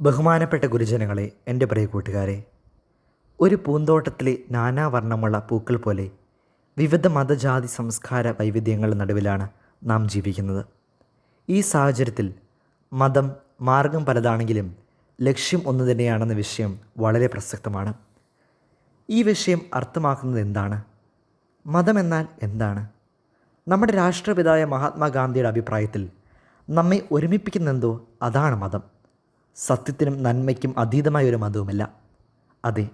ബഹുമാനപ്പെട്ട ഗുരുജനങ്ങളെ എന്റെ പ്രിയ കൂട്ടുകാരെ ഒരു പൂന്തോട്ടത്തിലെ നാനാവർണമുള്ള പൂക്കൾ പോലെ വിവിധ മതജാതി സംസ്കാര വൈവിധ്യങ്ങളുടെ നടുവിലാണ് നാം ജീവിക്കുന്നത്. ഈ സാഹചര്യത്തിൽ മതം മാർഗം പലതാണെങ്കിലും ലക്ഷ്യം ഒന്നു തന്നെയാണെന്ന വിഷയം വളരെ പ്രസക്തമാണ്. ഈ വിഷയം അർത്ഥമാക്കുന്നത് എന്താണ്? മതം എന്നാൽ എന്താണ്? നമ്മുടെ രാഷ്ട്രപിതായ മഹാത്മാഗാന്ധിയുടെ അഭിപ്രായത്തിൽ നമ്മെ ഒരുമിപ്പിക്കുന്നെന്തോ അതാണ് മതം. സത്യത്തിനും നന്മയ്ക്കും അതീതമായ ഒരു മതവുമല്ല. അതെ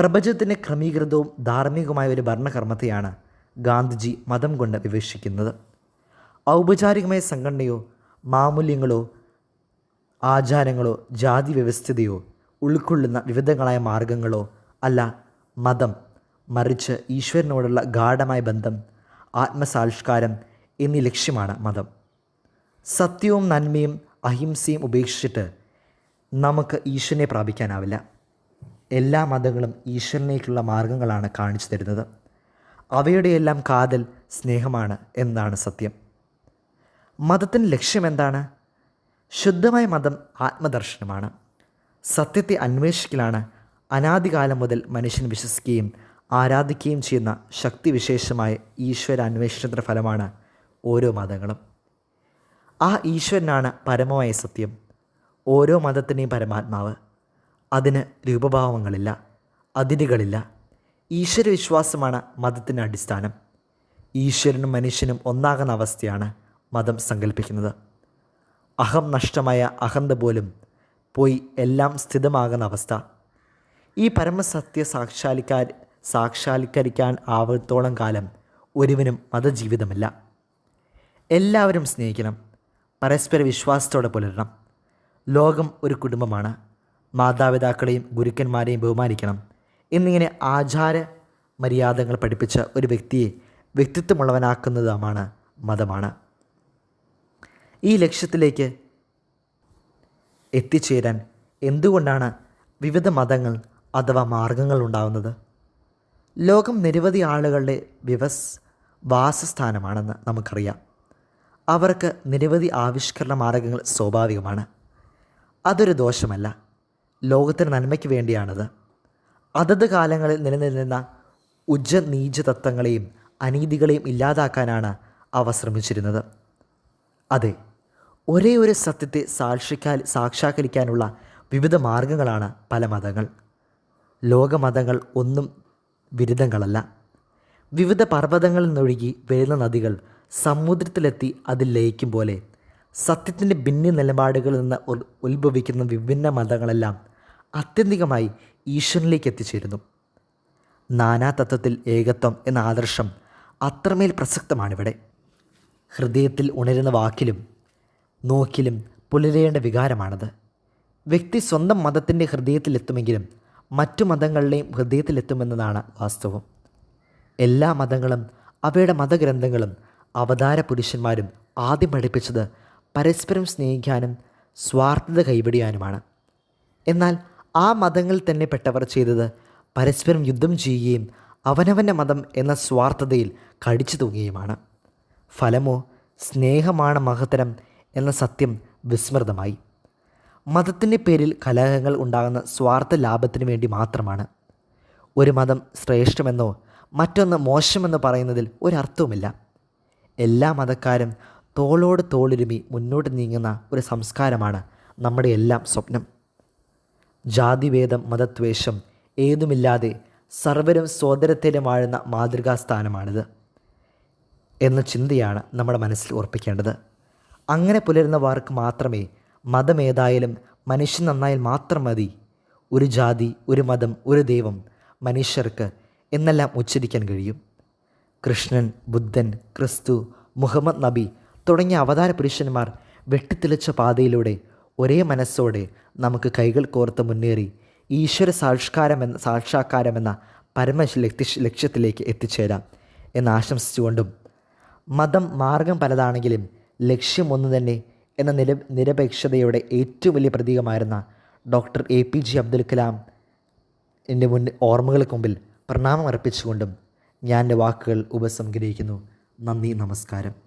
പ്രപഞ്ചത്തിന്റെ ക്രമീകൃതവും ധാർമ്മികവുമായ ഒരു ഭരണകർമ്മത്തെയാണ് ഗാന്ധിജി മതം കൊണ്ട് വിവക്ഷിക്കുന്നത്. ഔപചാരികമായ സംഘടനയോ മാമൂല്യങ്ങളോ ആചാരങ്ങളോ ജാതി വ്യവസ്ഥിതിയോ ഉൾക്കൊള്ളുന്ന വിവിധങ്ങളായ മാർഗങ്ങളോ അല്ല മതം മറിച്ച് ഈശ്വരനോടുള്ള ഗാഠമായ ബന്ധം ആത്മസാൽഷ്കാരം എന്നീ ലക്ഷ്യമാണ് മതം. സത്യവും നന്മയും അഹിംസയും ഉപേക്ഷിച്ചിട്ട് നമുക്ക് ഈശ്വരനെ പ്രാപിക്കാനാവില്ല. എല്ലാ മതങ്ങളും ഈശ്വരനേക്കുള്ള മാർഗങ്ങളാണ് കാണിച്ചു തരുന്നത്. അവയുടെയെല്ലാം കാതൽ സ്നേഹമാണ് എന്നാണ് സത്യം. മതത്തിന്റെ ലക്ഷ്യം എന്താണ്? ശുദ്ധമായ മതം ആത്മദർശനമാണ്. സത്യത്തെ അന്വേഷിക്കലാണ് അനാദികാലം മുതൽ മനുഷ്യൻ വിശ്വസിക്കുകയും ആരാധിക്കുകയും ചെയ്യുന്ന ശക്തിവിശേഷമായ ഈശ്വര അന്വേഷണത്തിന്റെ ഫലമാണ് ഓരോ മതങ്ങളും. ആ ഈശ്വരനാണ് പരമമായ സത്യം. ഓരോ മതത്തിന്റെയും പരമാത്മാവ്. അതിന് രൂപഭാവങ്ങളില്ല അതിരുകളില്ല ഈശ്വരവിശ്വാസമാണ് മതത്തിന്റെ അടിസ്ഥാനം. ഈശ്വരനും മനുഷ്യനും ഒന്നാകുന്ന അവസ്ഥയാണ് മതം സങ്കല്പിക്കുന്നത് അഹം നഷ്ടമായ അഹന്ത പോലും പോയി എല്ലാം സ്ഥിതമാകുന്ന അവസ്ഥ. ഈ പരമസത്യ സാക്ഷാൽക്കാർ സാക്ഷാത്കരിക്കാൻ ആവത്തോളം കാലം ഒരുവനും മതജീവിതമില്ല. എല്ലാവരും സ്നേഹിക്കണം. പരസ്പര വിശ്വാസത്തോടെ പുലരണം. ലോകം ഒരു കുടുംബമാണ്. മാതാപിതാക്കളെയും ഗുരുക്കന്മാരെയും ബഹുമാനിക്കണം. എന്നിങ്ങനെ ആചാര മര്യാദകൾ പഠിപ്പിച്ച ഒരു വ്യക്തിയെ വ്യക്തിത്വമുള്ളവനാക്കുന്നതുമാണ് മതമാണ്. ഈ ലക്ഷ്യത്തിലേക്ക് എത്തിച്ചേരാൻ എന്തുകൊണ്ടാണ് വിവിധ മതങ്ങൾ അഥവാ മാർഗങ്ങൾ ഉണ്ടാവുന്നത്? ലോകം നിരവധി ആളുകളുടെ വിവസ് വാസസ്ഥാനമാണെന്ന് നമുക്കറിയാം. അവർക്ക് നിരവധി ആവിഷ്കരണ മാർഗങ്ങൾ സ്വാഭാവികമാണ്. അതൊരു ദോഷമല്ല. ലോകത്തിന് നന്മയ്ക്ക് വേണ്ടിയാണത്. അതത് കാലങ്ങളിൽ നിലനിന്നിരുന്ന ഉജ്ജ നീച തത്വങ്ങളെയും അനീതികളെയും ഇല്ലാതാക്കാനാണ് അവ ശ്രമിച്ചിരുന്നത്. അതെ ഒരേ ഒരു സത്യത്തെ സാക്ഷിക്കാൽ സാക്ഷാത്കരിക്കാനുള്ള വിവിധ മാർഗങ്ങളാണ് പല മതങ്ങൾ. ലോകമതങ്ങൾ ഒന്നും ബിരുദങ്ങളല്ല വിവിധ പർവതങ്ങളിൽ നിന്നൊഴുകി വരുന്ന നദികൾ സമുദ്രത്തിലെത്തി അതിൽ ലയിക്കും പോലെ സത്യത്തിന്റെ ഭിന്ന നിലപാടുകളിൽ നിന്ന് ഉത്ഭവിക്കുന്ന വിഭിന്ന മതങ്ങളെല്ലാം ആത്യന്തികമായി ഈശ്വരനിലേക്ക് എത്തിച്ചേരുന്നു. നാനാതത്വത്തിൽ ഏകത്വം എന്ന ആദർശം അത്രമേൽ പ്രസക്തമാണിവിടെ. ഹൃദയത്തിൽ ഉണരുന്ന വാക്കിലും നോക്കിലും പുലരേണ്ട വികാരമാണത്. വ്യക്തി സ്വന്തം മതത്തിന്റെ ഹൃദയത്തിലെത്തുമെങ്കിലും മറ്റു മതങ്ങളുടെയും ഹൃദയത്തിലെത്തുമെന്നതാണ് വാസ്തവം. എല്ലാ മതങ്ങളും അവയുടെ മതഗ്രന്ഥങ്ങളും അവതാര പുരുഷന്മാരും ആദ്യം പഠിപ്പിച്ചത് പരസ്പരം സ്നേഹിക്കാനും സ്വാർത്ഥത കൈവടിയാനുമാണ്. എന്നാൽ ആ മതങ്ങളിൽ തന്നെ പെട്ടവർ ചെയ്തത് പരസ്പരം യുദ്ധം ചെയ്യുകയും അവനവന്റെ മതം എന്ന സ്വാർത്ഥതയിൽ കടിച്ചു തൂങ്ങുകയുമാണ്. ഫലമോ സ്നേഹമാണ് മഹത്തരം എന്ന സത്യം വിസ്മൃതമായി. മതത്തിന്റെ പേരിൽ കലഹങ്ങൾ ഉണ്ടാകുന്ന സ്വാർത്ഥ ലാഭത്തിന് വേണ്ടി മാത്രമാണ്. ഒരു മതം ശ്രേഷ്ഠമെന്നോ മറ്റൊന്ന് മോശമെന്നോ പറയുന്നതിൽ ഒരർത്ഥവുമില്ല എല്ലാ മതക്കാരും തോളോട് തോളിരുമി മുന്നോട്ട് നീങ്ങുന്ന ഒരു സംസ്കാരമാണ് നമ്മുടെ എല്ലാം സ്വപ്നം. ജാതിവേദം മതദ്വേഷം ഏതുമില്ലാതെ സർവരും സ്വതരത്തിലും വാഴുന്ന മാതൃകാസ്ഥാനമാണിത് എന്ന ചിന്തയാണ് നമ്മുടെ മനസ്സിൽ ഉറപ്പിക്കേണ്ടത്. അങ്ങനെ പുലരുന്നവർക്ക് മാത്രമേ മതമേതായാലും മനുഷ്യൻ നന്നായാൽ മാത്രം മതി. ഒരു ജാതി ഒരു മതം ഒരു ദൈവം മനുഷ്യർക്ക് എന്നെല്ലാം ഉച്ചരിക്കാൻ കഴിയും. കൃഷ്ണൻ ബുദ്ധൻ ക്രിസ്തു മുഹമ്മദ് നബി തുടങ്ങിയ അവതാര പുരുഷന്മാർ വെട്ടിത്തെളിച്ച പാതയിലൂടെ ഒരേ മനസ്സോടെ നമുക്ക് കൈകൾ കോർത്ത് മുന്നേറി ഈശ്വര സാക്ഷാത്കാരമെന്ന സാക്ഷാത്കാരമെന്ന പരമ ലക്ഷ്യ ലക്ഷ്യത്തിലേക്ക് എത്തിച്ചേരാം എന്ന് ആശംസിച്ചുകൊണ്ടും മതം മാർഗം പലതാണെങ്കിലും ലക്ഷ്യം ഒന്ന് തന്നെ എന്ന നിര നിരപേക്ഷതയുടെ ഏറ്റവും വലിയ പ്രതീകമായിരുന്ന doctor A P J Abdul Kalam എന്റെ മുന്നിൽ ഓർമ്മകൾക്ക് മുമ്പിൽ പ്രണാമം അർപ്പിച്ചുകൊണ്ടും ഞാൻ എന്റെ വാക്കുകൾ ഉപസംഗ്രഹിക്കുന്നു. നന്ദി നമസ്കാരം.